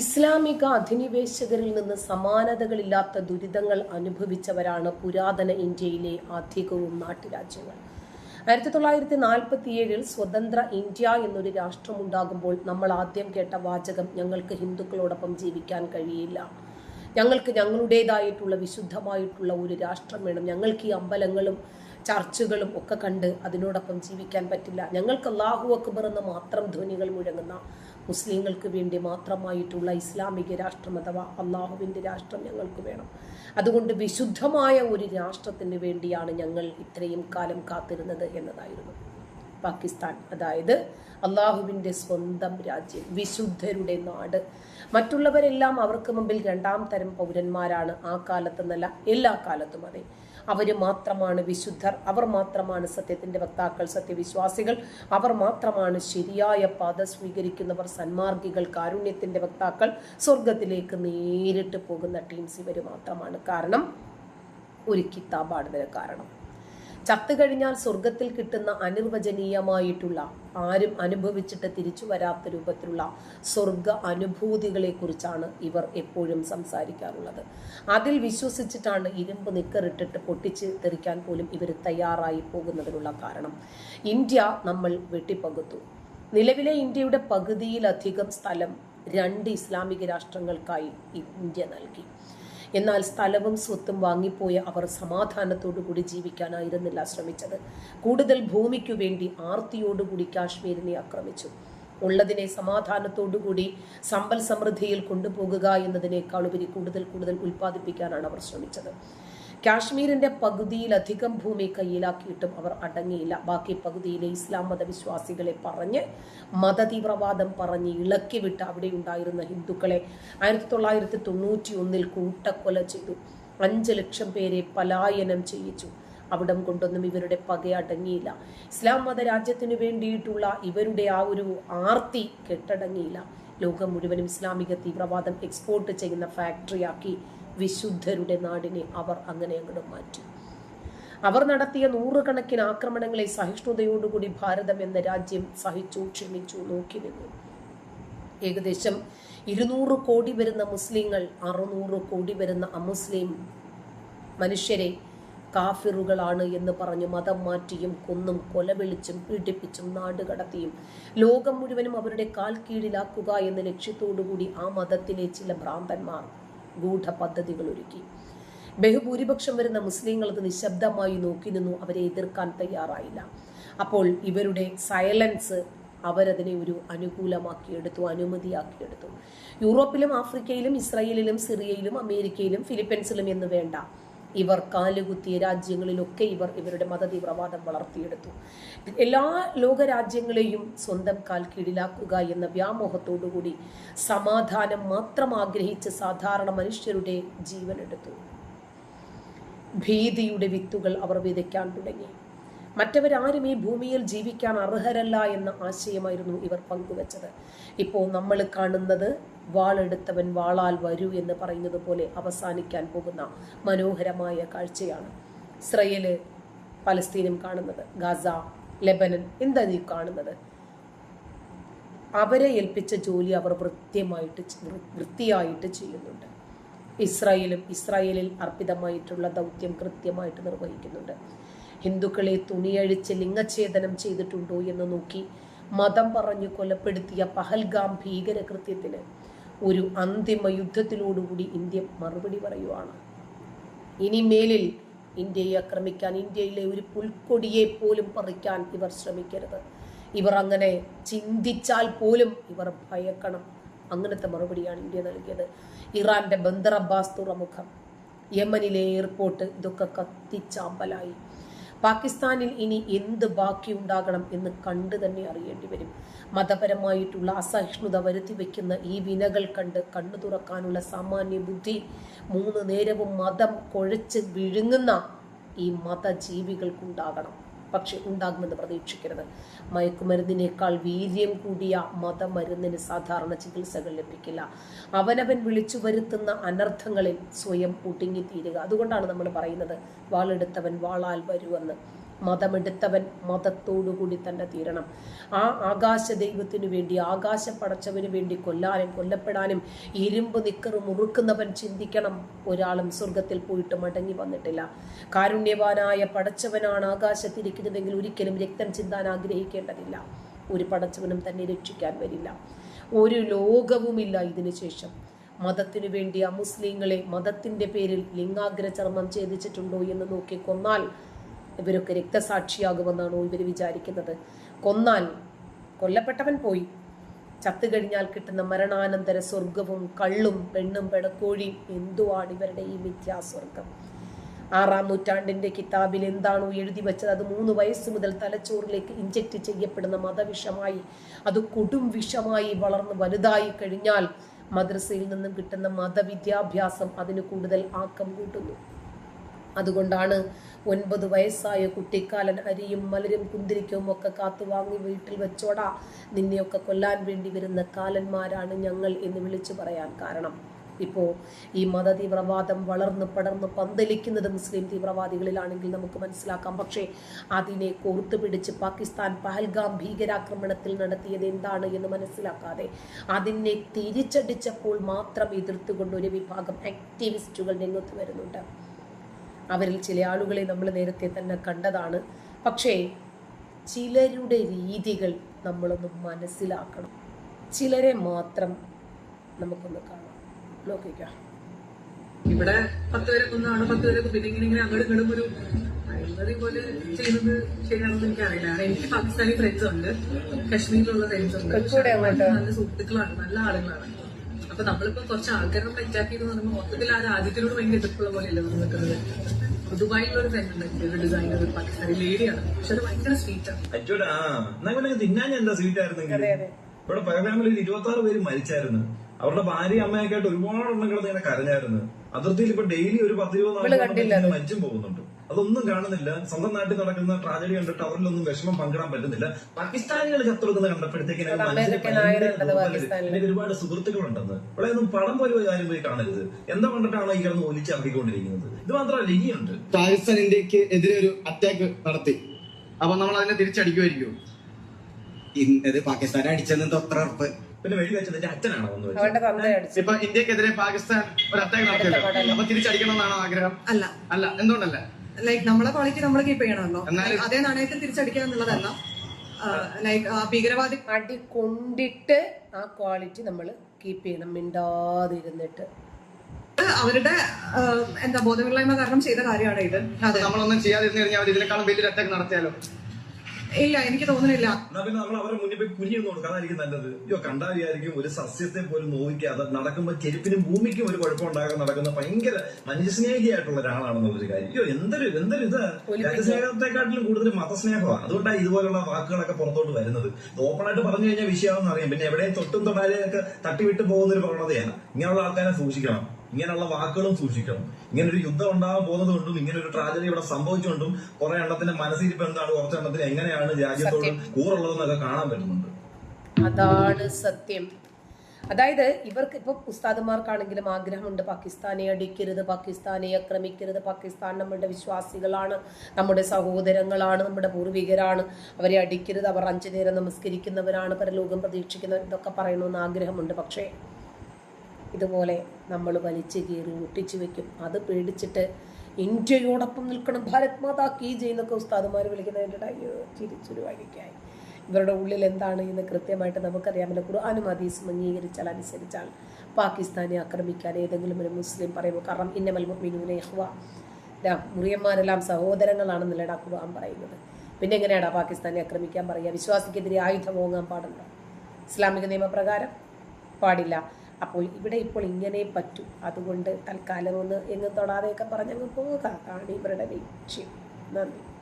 ഇസ്ലാമിക അധിനിവേശകരിൽ നിന്ന് സമാനതകളില്ലാത്ത ദുരിതങ്ങൾ അനുഭവിച്ചവരാണ് പുരാതന ഇന്ത്യയിലെ അധികവും നാട്ടുരാജ്യങ്ങൾ. ആയിരത്തി തൊള്ളായിരത്തി നാൽപ്പത്തി ഏഴിൽ സ്വതന്ത്ര ഇന്ത്യ എന്നൊരു രാഷ്ട്രമുണ്ടാകുമ്പോൾ നമ്മൾ ആദ്യം കേട്ട വാചകം ഞങ്ങൾക്ക് ഹിന്ദുക്കളോടൊപ്പം ജീവിക്കാൻ കഴിയില്ല. ഞങ്ങൾക്ക് ഞങ്ങളുടേതായിട്ടുള്ള വിശുദ്ധമായിട്ടുള്ള ഒരു രാഷ്ട്രം വേണം. ഞങ്ങൾക്ക് ഈ അമ്പലങ്ങളും ചർച്ചുകളും ഒക്കെ കണ്ട് അതിനോടൊപ്പം ജീവിക്കാൻ പറ്റില്ല. ഞങ്ങൾക്ക് അള്ളാഹു അക്ബർ എന്ന് മാത്രം ധ്വനികൾ മുഴങ്ങുന്ന മുസ്ലിങ്ങൾക്ക് വേണ്ടി മാത്രമായിട്ടുള്ള ഇസ്ലാമിക രാഷ്ട്രം അഥവാ അള്ളാഹുവിന്റെ രാഷ്ട്രം ഞങ്ങൾക്ക് വേണം. അതുകൊണ്ട് വിശുദ്ധമായ ഒരു രാഷ്ട്രത്തിന് വേണ്ടിയാണ് ഞങ്ങൾ ഇത്രയും കാലം കാത്തിരുന്നത് എന്നതായിരുന്നു. പാകിസ്ഥാൻ അതായത് അള്ളാഹുവിന്റെ സ്വന്തം രാജ്യം വിശുദ്ധരുടെ നാട്. മറ്റുള്ളവരെല്ലാം അവർക്ക് മുമ്പിൽ രണ്ടാം തരം പൗരന്മാരാണ്. ആ കാലത്തെന്നല്ല എല്ലാ കാലത്തും അതെ. അവർ മാത്രമാണ് വിശുദ്ധർ അവർ മാത്രമാണ് സത്യത്തിന്റെ വക്താക്കൾ സത്യവിശ്വാസികൾ അവർ മാത്രമാണ് ശരിയായ പാത സ്വീകരിക്കുന്നവർ സന്മാർഗികൾ കാരുണ്യത്തിന്റെ വക്താക്കൾ സ്വർഗത്തിലേക്ക് നേരിട്ട് പോകുന്ന ടീംസ് ഇവർ മാത്രമാണ്. കാരണം ഒരു കിതാബാണ് കാരണം. ചത്തു കഴിഞ്ഞാൽ സ്വർഗത്തിൽ കിട്ടുന്ന അനിർവചനീയമായിട്ടുള്ള ആരും അനുഭവിച്ചിട്ട് തിരിച്ചു വരാത്ത രൂപത്തിലുള്ള സ്വർഗ അനുഭൂതികളെ കുറിച്ചാണ് ഇവർ എപ്പോഴും സംസാരിക്കാറുള്ളത്. അതിൽ വിശ്വസിച്ചിട്ടാണ് ഇരുമ്പ് നിക്കറിട്ടിട്ട് പൊട്ടിച്ച് തെറിക്കാൻ പോലും ഇവർ തയ്യാറായി പോകുന്നതിനുള്ള കാരണം. ഇന്ത്യ നമ്മൾ വെട്ടിപ്പകുത്തു. നിലവിലെ ഇന്ത്യയുടെ പകുതിയിലധികം സ്ഥലം രണ്ട് ഇസ്ലാമിക രാഷ്ട്രങ്ങൾക്കായി ഇന്ത്യ നൽകി. എന്നാൽ സ്ഥലവും സ്വത്തും വാങ്ങിപ്പോയ അവർ സമാധാനത്തോടുകൂടി ജീവിക്കാനായിരുന്നില്ല ശ്രമിച്ചത്. കൂടുതൽ ഭൂമിക്കു വേണ്ടി ആർത്തിയോടുകൂടി കാശ്മീരിനെ ആക്രമിച്ചു. ഉള്ളതിനെ സമാധാനത്തോടുകൂടി സമ്പൽ സമൃദ്ധിയിൽ കൊണ്ടുപോകുക എന്നതിനേക്കാൾ ഉപരി കൂടുതൽ കൂടുതൽ ഉൽപ്പാദിപ്പിക്കാനാണ് അവർ ശ്രമിച്ചത്. കാശ്മീരിന്റെ പകുതിയിലധികം ഭൂമി കയ്യിലാക്കിയിട്ടും അവർ അടങ്ങിയില്ല. ബാക്കി പകുതിയിലെ ഇസ്ലാം മതവിശ്വാസികളെ പറഞ്ഞ് മതതീവ്രവാദം പറഞ്ഞ് ഇളക്കിവിട്ട് അവിടെ ഉണ്ടായിരുന്ന ഹിന്ദുക്കളെ ആയിരത്തി തൊള്ളായിരത്തി തൊണ്ണൂറ്റി ഒന്നിൽ കൂട്ടക്കൊല ചെയ്തു. അഞ്ച് ലക്ഷം പേരെ പലായനം ചെയ്യിച്ചു. അവിടം കൊണ്ടൊന്നും ഇവരുടെ പക അടങ്ങിയില്ല. ഇസ്ലാം മത രാജ്യത്തിനു വേണ്ടിയിട്ടുള്ള ഇവരുടെ ആ ഒരു ആർത്തി കെട്ടടങ്ങിയില്ല. ലോകം മുഴുവനും ഇസ്ലാമിക തീവ്രവാദം എക്സ്പോർട്ട് ചെയ്യുന്ന ഫാക്ടറിയാക്കി വിശുദ്ധരുടെ നാടിനെ അവർ അങ്ങനെ അങ്ങോട്ട് മാറ്റി. അവർ നടത്തിയ നൂറുകണക്കിന് ആക്രമണങ്ങളെ സഹിഷ്ണുതയോടുകൂടി ഭാരതം എന്ന രാജ്യം സഹിച്ചു ക്ഷമിച്ചു നോക്കി നിന്നു. ഏകദേശം ഇരുന്നൂറ് കോടി വരുന്ന മുസ്ലിങ്ങൾ അറുന്നൂറ് കോടി വരുന്ന അമുസ്ലിം മനുഷ്യരെ കാഫിറുകളാണ് എന്ന് പറഞ്ഞ് മതം മാറ്റിയും കൊന്നും കൊലവിളിച്ചും പീഡിപ്പിച്ചും നാട് കടത്തിയും ലോകം മുഴുവനും അവരുടെ കാൽ കീഴിലാക്കുക എന്ന ലക്ഷ്യത്തോടുകൂടി ആ മതത്തിലെ ചില ഭ്രാന്തന്മാർ ഗൂഢ പദ്ധതികൾ ഒരുക്കി ബഹുഭൂരിപക്ഷം വരുന്ന മുസ്ലിങ്ങൾ അത് നിശബ്ദമായി നോക്കി നിന്നു അവരെ എതിർക്കാൻ തയ്യാറായില്ല. അപ്പോൾ ഇവരുടെ സൈലൻസ് അവരതിനെ ഒരു അനുകൂലമാക്കിയെടുത്തു അനുമതിയാക്കിയെടുത്തു യൂറോപ്പിലും ആഫ്രിക്കയിലും ഇസ്രായേലിലും സിറിയയിലും അമേരിക്കയിലും ഫിലിപ്പീൻസിലും എന്ന് വേണ്ട. ഇവർ കാലുകുത്തിയ രാജ്യങ്ങളിലൊക്കെ ഇവർ ഇവരുടെ മതതീവ്രവാദം വളർത്തിയെടുത്തു. എല്ലാ ലോകരാജ്യങ്ങളെയും സ്വന്തം കാൽ കീഴിലാക്കുക എന്ന വ്യാമോഹത്തോടുകൂടി സമാധാനം മാത്രം ആഗ്രഹിച്ച് സാധാരണ മനുഷ്യരുടെ ജീവനെടുത്തു. ഭീതിയുടെ വിത്തുകൾ അവർ വിതയ്ക്കാൻ തുടങ്ങി. മറ്റവരാരും ഈ ഭൂമിയിൽ ജീവിക്കാൻ അർഹരല്ല എന്ന ആശയമായിരുന്നു ഇവർ പങ്കുവച്ചത്. ഇപ്പോൾ നമ്മൾ കാണുന്നത് വാളെടുത്തവൻ വാളാൽ വരൂ എന്ന് പറയുന്നത് പോലെ അവസാനിക്കാൻ പോകുന്ന മനോഹരമായ കാഴ്ചയാണ് ഇസ്രയേൽ പലസ്തീനും കാണുന്നത്. ഗാസ ലെബനൻ എന്താ നീ കാണുന്നത്? അവരെ ഏൽപ്പിച്ച ജോലി അവർ വൃത്യമായിട്ട് വൃത്തിയായിട്ട് ചെയ്യുന്നുണ്ട്. ഇസ്രായേലും ഇസ്രായേലിൽ അർപ്പിതമായിട്ടുള്ള ദൗത്യം കൃത്യമായിട്ട് നിർവഹിക്കുന്നുണ്ട്. ഹിന്ദുക്കളെ തുണിയഴിച്ച് ലിംഗഛേദനം ചെയ്തിട്ടുണ്ടോ എന്ന് നോക്കി മതം പറഞ്ഞു കൊലപ്പെടുത്തിയ പഹൽഗാം ഭീകരകൃത്യത്തിന് ഒരു അന്തിമ യുദ്ധത്തിലോടുകൂടി ഇന്ത്യ മറുപടി പറയുവാണ്. ഇനി മേലിൽ ഇന്ത്യയെ ആക്രമിക്കാൻ ഇന്ത്യയിലെ ഒരു പുൽക്കൊടിയെ പോലും പറിക്കാൻ ഇവർ ശ്രമിക്കരുത്. ഇവർ അങ്ങനെ ചിന്തിച്ചാൽ പോലും ഇവർ ഭയക്കണം. അങ്ങനത്തെ മറുപടിയാണ് ഇന്ത്യ നൽകിയത്. ഇറാന്റെ ബന്ദർ അബ്ബാസ് തുറമുഖം യമനിലെ എയർപോർട്ട് ഇതൊക്കെ കത്തിച്ചാമ്പലായി. പാകിസ്ഥാനിൽ ഇനി എന്ത് ബാക്കിയുണ്ടാകണം എന്ന് കണ്ടു തന്നെ അറിയേണ്ടി വരും. മതപരമായിട്ടുള്ള അസഹിഷ്ണുത വരുത്തി വെക്കുന്ന ഈ വിനകൾ കണ്ട് കണ്ണു തുറക്കാനുള്ള സാമാന്യ ബുദ്ധി മൂന്ന് നേരവും മതം കുഴച്ച് വിഴുങ്ങുന്ന ഈ മതജീവികൾക്കുണ്ടാകണം. പക്ഷെ ഉണ്ടാകുമെന്ന് പ്രതീക്ഷിക്കരുത്. മയക്കുമരുന്നിനേക്കാൾ വീര്യം കൂടിയ മതമരുന്നിന് സാധാരണ ചികിത്സകൾ ലഭിക്കില്ല. അവനവൻ വിളിച്ചു വരുത്തുന്ന അനർത്ഥങ്ങളിൽ സ്വയം ഒടുങ്ങിത്തീരുക അതുകൊണ്ടാണ് നമ്മൾ പറയുന്നത് വാളെടുത്തവൻ വാളാൽ വരുമെന്ന്. മതമെടുത്തവൻ മതത്തോടുകൂടി തന്നെ തീരണം. ആ ആകാശ ദൈവത്തിനു വേണ്ടി ആകാശ പടച്ചവന് വേണ്ടി കൊല്ലാനും കൊല്ലപ്പെടാനും ഇരുമ്പ് നിക്കറ് മുറുക്കുന്നവൻ ചിന്തിക്കണം. ഒരാളും സ്വർഗത്തിൽ പോയിട്ട് മടങ്ങി വന്നിട്ടില്ല. കാരുണ്യവാനായ പടച്ചവനാണ് ആകാശത്തിരിക്കുന്നതെങ്കിൽ ഒരിക്കലും രക്തം ചിന്താൻ ആഗ്രഹിക്കേണ്ടതില്ല. ഒരു പടച്ചവനും തന്നെ രക്ഷിക്കാൻ വരില്ല. ഒരു ലോകവുമില്ല ഇതിനു ശേഷം. മതത്തിനു വേണ്ടി അമുസ്ലിങ്ങളെ മതത്തിന്റെ പേരിൽ ലിംഗാഗ്രചർമ്മം ഛേദിച്ചിട്ടുണ്ടോ എന്ന് നോക്കി കൊന്നാൽ ഇവരൊക്കെ രക്തസാക്ഷിയാകുമെന്നാണോ ഇവർ വിചാരിക്കുന്നത്? കൊന്നാൽ കൊല്ലപ്പെട്ടവൻ പോയി. ചത്തു കഴിഞ്ഞാൽ കിട്ടുന്ന മരണാനന്തര സ്വർഗവും കള്ളും പെണ്ണും പെടക്കോഴിയും എന്തുവാണ് ഇവരുടെ ഈ മിഥ്യാസ്വർഗം ആറാം നൂറ്റാണ്ടിന്റെ കിതാബിൽ എന്താണോ എഴുതി വെച്ചത്? അത് മൂന്ന് വയസ്സ് മുതൽ തലച്ചോറിലേക്ക് ഇഞ്ചക്ട് ചെയ്യപ്പെടുന്ന മതവിഷമായി അത് കൊടും വിഷമായി വളർന്ന് വലുതായി കഴിഞ്ഞാൽ മദ്രസയിൽ നിന്നും കിട്ടുന്ന മതവിദ്യാഭ്യാസം അതിന് കൂടുതൽ ആക്കം കൂട്ടുന്നു. അതുകൊണ്ടാണ് ഒൻപത് വയസ്സായ കുട്ടിക്കാലൻ അരിയും മലരും കുന്തിരിക്കവും ഒക്കെ കാത്തുവാങ്ങി വീട്ടിൽ വെച്ചോടാ. നിന്നെയൊക്കെ കൊല്ലാൻ വേണ്ടി വരുന്ന കാലന്മാരാണ് ഞങ്ങൾ എന്ന് വിളിച്ചു പറയാൻ കാരണം. ഇപ്പോൾ ഈ മത തീവ്രവാദം വളർന്ന് പടർന്ന് പന്തലിക്കുന്നത് മുസ്ലിം തീവ്രവാദികളിലാണെങ്കിൽ നമുക്ക് മനസ്സിലാക്കാം. പക്ഷേ അതിനെ കോർത്തു പിടിച്ച് പാകിസ്ഥാൻ പഹൽഗാം ഭീകരാക്രമണത്തിൽ നടത്തിയത് എന്താണ് എന്ന് മനസ്സിലാക്കാതെ അതിനെ തിരിച്ചടിച്ചപ്പോൾ മാത്രം എതിർത്തുകൊണ്ട് ഒരു വിഭാഗം ആക്ടിവിസ്റ്റുകൾ രംഗത്ത് വരുന്നുണ്ട്. അവരിൽ ചില ആളുകളെ നമ്മൾ നേരത്തെ തന്നെ കണ്ടതാണ്. പക്ഷേ ചിലരുടെ രീതികൾ നമ്മളൊന്ന് മനസ്സിലാക്കണം. ചിലരെ മാത്രം നമുക്കൊന്ന് കാണാം. നോക്കിക്കാം. ഇവിടെ പത്ത് പേരെ കൊന്നാണ്? പത്ത് പേരെ പിന്നെ ഇങ്ങനെ ഇങ്ങനെ അങ്ങോട്ട് ഇങ്ങോട്ടും ഒരു അഴിമതി പോലെ ചെയ്യുന്നത് ശരിയാണെന്ന് എനിക്കറിയില്ല. എനിക്ക് പാകിസ്ഥാനി ഫ്രണ്ട്സ് ഉണ്ട്. കശ്മീരിലുള്ള ഫ്രണ്ട്സ് ഉണ്ട്. നല്ല സുഹൃത്തുക്കളാണ്. നല്ല ആളുകളാണ്. അപ്പൊ നമ്മളിപ്പോ കുറച്ച് ആൾക്കാരെ നമ്മൾ അറ്റാക്ക് ചെയ്തെന്ന് പറയുമ്പോൾ മൊത്തത്തിൽ ആ രാജ്യത്തിനോട് ഭയങ്കര എതിർപ്പുള്ള പോലെയല്ല നമ്മൾ നിൽക്കുന്നത് ദുബായിലുള്ള ഒരു ഡിസൈനർ ഒരു പാകിസ്ഥാനി ലേഡിയാണ് പക്ഷെ അത് ഭയങ്കര സ്വീറ്റാണ് തിന്നാൻ എന്താ സ്വീറ്റ് ആയിരുന്നെങ്കിൽ? അതെ അതെ. ഇവിടെ ഫാമിലിയിൽ ഇരുപത്തി ആറ് പേര് മരിച്ചായിരുന്നു. അവരുടെ ഭാര്യ അമ്മയൊക്കെ ആയിട്ട് ഒരുപാട് എണ്ണങ്ങൾ ഇങ്ങനെ കരഞ്ഞായിരുന്നു. അതിർത്തിയിൽ ഇപ്പൊ ഡെയിലി ഒരു പത്ത് ഇരുപത് മരിച്ചും പോകുന്നുണ്ട്. അതൊന്നും കാണുന്നില്ല. സ്വന്തം നാട്ടിൽ നടക്കുന്ന ട്രാജഡി കണ്ടിട്ട് അവരിലൊന്നും വിഷമം പങ്കിടാൻ പറ്റുന്നില്ല. പാകിസ്ഥാനികൾ ചത്തൊടുക്കുന്ന കണ്ടപ്പോഴത്തേക്കിനും എനിക്ക് ഒരുപാട് സുഹൃത്തുക്കളുണ്ടെന്ന്. ഇവിടെ ഒന്നും പടം പോലും ഒരു കാര്യം പോയി കാണരുത്. എന്താ കണ്ടിട്ടാണോ ഈ കിടന്ന് ഒലിച്ച് അറിയിക്കൊണ്ടിരിക്കുന്നത് ഇത് മാത്രമല്ല ഇനിയുണ്ട്. പാകിസ്ഥാൻ ഇന്ത്യയ്ക്ക് എതിരെ ഒരു അറ്റാക്ക് നടത്തി. അപ്പൊ നമ്മൾ അതിനെ തിരിച്ചടിക്കുമായിരിക്കും ഇന്നത് പാകിസ്ഥാനെ അടിച്ചെന്ന് തൊത്ര ഉറപ്പ്? പിന്നെ വെടി വെച്ചത് എന്റെ അച്ഛനാണോ ഇപ്പൊ ഇന്ത്യക്കെതിരെ പാകിസ്ഥാൻ ഒരു അറ്റാക്ക് നടത്തിയല്ലോ. അപ്പൊ തിരിച്ചടിക്കണമെന്നാണോ ആഗ്രഹം? അല്ല. അല്ല. എന്തുകൊണ്ടല്ല? ലൈക്ക് നമ്മളെ ക്വാളിറ്റി നമ്മൾ കീപ്പ് ചെയ്യണമല്ലോ. അതേ നാണയത്തിൽ തിരിച്ചടിക്കുക എന്നുള്ളതല്ല ലൈക്ക് ഭീകരവാദി അടി കൊണ്ടിട്ട് ആ ക്വാളിറ്റി നമ്മൾ കീപ്പ് ചെയ്യണം മിണ്ടാതിരുന്നിട്ട്. അവരുടെ എന്താ ബോധമില്ലായ്മ കാരണം ചെയ്ത കാര്യമാണ് ഇത്. നമ്മളൊന്നും ചെയ്യാതിരുന്നു കഴിഞ്ഞാൽ അവർ ഇതിനേക്കാളും വലിയൊരു അറ്റാക്ക് നടത്തിയാലോ? ഇല്ല എനിക്ക് തോന്നുന്നില്ല. എന്നാ പിന്നെ നമ്മൾ അവരുടെ മുന്നിൽ പോയി കുനിയൊന്നും കൊടുക്കാതായിരിക്കും നല്ലത്. അയ്യോ കണ്ടാ വിചാരിക്കും ഒരു സസ്യത്തെ പോലും നോവിക്കാതെ നടക്കുമ്പോൾ ചെരുപ്പിനും ഭൂമിക്കും ഒരു കുഴപ്പമുണ്ടാകാൻ നടക്കുന്ന ഭയങ്കര മനുഷ്യസ്നേഹിയായിട്ടുള്ള ഒരാളാണെന്നുള്ളൊരു കാര്യം. അയ്യോ എന്തൊരു എന്തൊരു ഇത്? രാജ്യസ്നേഹത്തെക്കാട്ടിലും കൂടുതൽ മതസ്നേഹമാണ് അതുകൊണ്ടാണ് ഇതുപോലുള്ള വാക്കുകളൊക്കെ പുറത്തോട്ട് വരുന്നത്. ഓപ്പണായിട്ട് പറഞ്ഞു കഴിഞ്ഞാൽ വിഷയമാണെന്ന് അറിയാം. പിന്നെ എവിടെയും തൊട്ടും തൊടാലെയൊക്കെ തട്ടിവിട്ട് പോകുന്ന ഒരു പ്രവണതയാണ്. ഇങ്ങനെയുള്ള ആൾക്കാരെ സൂക്ഷിക്കണം. ഇങ്ങനെയുള്ള വാക്കുകളും സൂക്ഷിക്കണം. ഇങ്ങനെ ഒരു യുദ്ധം ഉണ്ടാകാൻ പോകുന്നത് കൊണ്ടും ഇങ്ങനെ ഒരു ട്രാജഡി ഇവിടെ സംഭവിച്ചുകൊണ്ടും കുറെ എണ്ണത്തിന്റെ മനസ്സിരിപ്പ് എന്താണ് കുറച്ച് എണ്ണത്തിന് എങ്ങനെയാണ് രാജ്യത്തോട് കൂറുള്ളതെന്നൊക്കെ കാണാൻ പറ്റുന്നുണ്ട്. അതാണ് സത്യം. അതായത് ഇവർക്ക് ഇപ്പൊ ഉസ്താദുമാർക്കാണെങ്കിലും ആഗ്രഹമുണ്ട് പാകിസ്ഥാനെ അടിക്കരുത് പാകിസ്ഥാനെ ആക്രമിക്കരുത് പാകിസ്ഥാൻ നമ്മളുടെ വിശ്വാസികളാണ് നമ്മുടെ സഹോദരങ്ങളാണ് നമ്മുടെ പൂർവികരാണ്. അവരെ അടിക്കരുത് അവർ അഞ്ചു നേരം നമസ്കരിക്കുന്നവരാണ് പരലോകം പ്രതീക്ഷിക്കുന്നവർ ഇതൊക്കെ പറയണമെന്ന് ആഗ്രഹമുണ്ട്. പക്ഷേ ഇതുപോലെ നമ്മൾ വലിച്ചു കീറി ഒട്ടിച്ചു വെക്കും. അത് പേടിച്ചിട്ട് ഇന്ത്യയോടൊപ്പം നിൽക്കണം. ഭാരത് മാതാ കീ ചെയ്യുന്നൊക്കെ ഉസ്താദുമാർ വിളിക്കുന്നതിന്റെ അയ്യോ ചിരിച്ചൊരു വഴിക്കായി. ഇവരുടെ ഉള്ളിൽ എന്താണ് എന്ന് കൃത്യമായിട്ട് നമുക്കറിയാമല്ലോ. ഖുർആാനും ഹദീസും അംഗീകരിച്ചാൽ അനുസരിച്ചാൽ പാകിസ്ഥാനെ ആക്രമിക്കാൻ ഏതെങ്കിലും ഒരു മുസ്ലിം പറയുമ്പോൾ കാരണം ഇന്നമൽ മിനൂന യഹ്വ മുറിയന്മാരെല്ലാം സഹോദരങ്ങളാണെന്നല്ലേടാ ഖുർആൻ പറയുന്നത്. പിന്നെ എങ്ങനെയാടാ പാകിസ്ഥാനെ ആക്രമിക്കാൻ പറയുക? വിശ്വാസിക്കെതിരെ ആയുധം ഓങ്ങാൻ പാടുണ്ടോ ഇസ്ലാമിക നിയമപ്രകാരം പാടില്ല. അപ്പോൾ ഇവിടെ ഇപ്പോൾ ഇങ്ങനെ പറ്റൂ. അതുകൊണ്ട് തൽക്കാലം ഒന്ന് എങ്ങ് തൊടാതെയൊക്കെ പറഞ്ഞങ്ങ് പോകാം. അതാണ് ഇവരുടെ ലക്ഷ്യം നന്ദി.